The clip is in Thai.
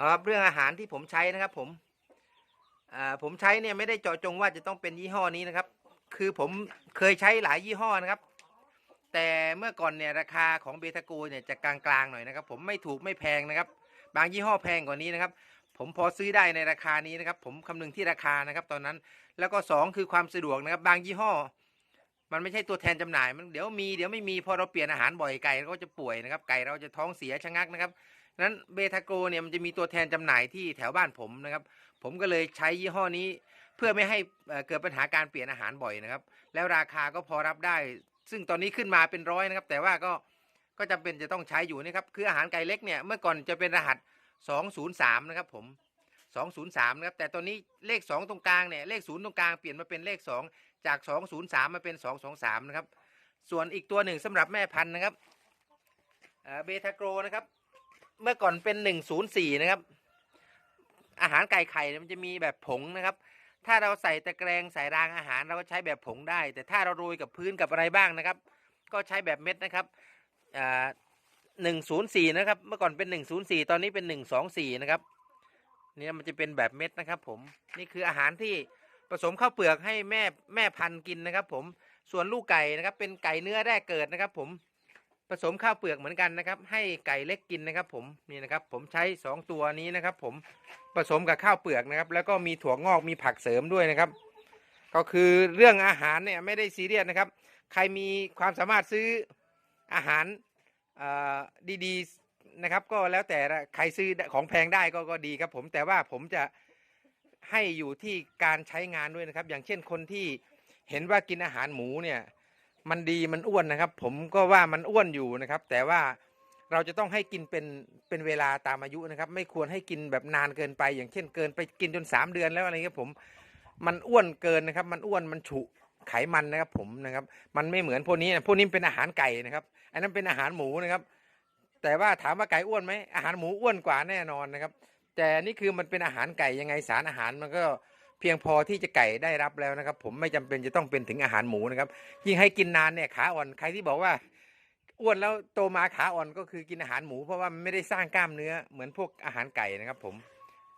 ครับเรื่องอาหารที่ผมใช้นะครับ ผมอ่าผมใช้เนี่ยไม่ได้เจาะจงว่าจะต้องเป็นยี่ห้อนี้นะครับ คือผมเคยใช้หลายยี่ห้อนะครับ แต่เมื่อก่อนเนี่ยราคาของเบทาโกเนี่ยจะกลางๆหน่อยนะครับ ผมไม่ถูกไม่แพงนะครับ บางยี่ห้อแพงกว่านี้นะครับ ผมพอซื้อได้ในราคานี้นะครับ ผมคำนึงที่ราคานะครับ ตอนนั้นแล้วก็สองคือความสะดวกนะครับ บางยี่ห้อ มันไม่ใช่ตัวแทนจำหน่าย มันเดี๋ยวมีเดี๋ยวไม่มีพอเราเปลี่ยนอาหารบ่อยไก่เราก็จะป่วยนะครับ ไก่เราจะท้องเสียชะงักนะครับนั้นเบทาโกเนี่ยมันจะมีตัวแทนจำหน่ายที่แถวบ้านผมนะครับ ผมก็เลยใช้ยี่ห้อนี้ เพื่อไม่ให้เกิดปัญหาการเปลี่ยนอาหารบ่อยนะครับ แล้วราคาก็พอรับได้ ซึ่งตอนนี้ขึ้นมาเป็นร้อยนะครับ แต่ว่าก็ก็จำเป็นจะต้องใช้อยู่นะครับ คืออาหารไก่เล็กเนี่ยเมื่อก่อนจะเป็นรหัส 203 นะครับผม 203นะครับแต่ตอนนี้เลข2ตรงกลางเนี่ยเลข0ตรงกลางเปลี่ยนมาเป็นเลข2จาก203มาเป็น223นะครับ ส่วนอีกตัวหนึ่งสำหรับแม่พันธุ์นะครับเบทาโกรนะครับ เมื่อก่อนเป็น104นะครับ อาหารไก่ไข่เนี่ยมันจะมีแบบผงนะครับถ้าเราใส่ตะแกรงใส่รางอาหารเราก็ใช้แบบผงได้ แต่ถ้าเราโรยกับพื้นกับอะไรบ้างนะครับ ก็ใช้แบบเม็ดนะครับหนึ่งศูนย์สี่นะครับ เมื่อก่อนเป็นหนึ่งศูนย์สี่ตอนนี้เป็นหนึ่งสองสี่นะครับ เนี่ยมันจะเป็นแบบเม็ดนะครับ ผมนี่คืออาหารที่ผสมข้าวเปลือกให้แม่แม่พันธุ์กินนะครับ ผมส่วนลูกไก่นะครับเป็นไก่เนื้อแรกเกิดนะครับ ผมผสมข้าวเปลือกเหมือนกันนะครับ ให้ไก่เล็กกินนะครับ ผมนี่นะครับ ผมใช้สองตัวนี้นะครับ ผมผสมกับข้าวเปลือกนะครับ แล้วก็มีถั่วงอกมีผักเสริมด้วยนะครับ ก็คือเรื่องอาหารเนี่ยไม่ได้ซีเรียสนะครับ ใครมีความสามารถซื้ออาหารดีๆ นะครับ ก็แล้วแต่ใครซื้อของแพงได้ก็ก็ดีครับผมแต่ว่าผมจะให้อยู่ที่การใช้งานด้วยนะครับ อย่างเช่นคนที่เห็นว่ากินอาหารหมูเนี่ย มันดีมันอ้วนนะครับ ผมก็ว่ามันอ้วนอยู่นะครับ แต่ว่าเราจะต้องให้กินเป็นเป็นเวลาตามอายุนะครับ ไม่ควรให้กินแบบนานเกินไป อย่างเช่นเกินไปกินจนสามเดือนแล้วอะไรเงี้ยผมมันอ้วนเกินนะครับ มันอ้วนมันฉุไขมันนะครับผมนะครับ มันไม่เหมือนพวกนี้นะพวกนี้เป็นอาหารไก่นะครับอันนั้นเป็นอาหารหมูนะครับ แต่ว่าถามว่าไก่อ้วนไหมอาหารหมูอ้วนกว่าแน่นอนนะครับ แต่นี่คือมันเป็นอาหารไก่ยังไงสารอาหารมันก็เพียงพอที่จะไก่ได้รับแล้วนะครับ ผมไม่จำเป็นจะต้องเป็นถึงอาหารหมูนะครับยิ่งให้กินนานเนี่ยขาอ่อนใครที่บอกว่าอ้วนแล้วโตมาขาอ่อนก็คือกินอาหารหมูเพราะว่ามันไม่ได้สร้างกล้ามเนื้อเหมือนพวกอาหารไก่นะครับผม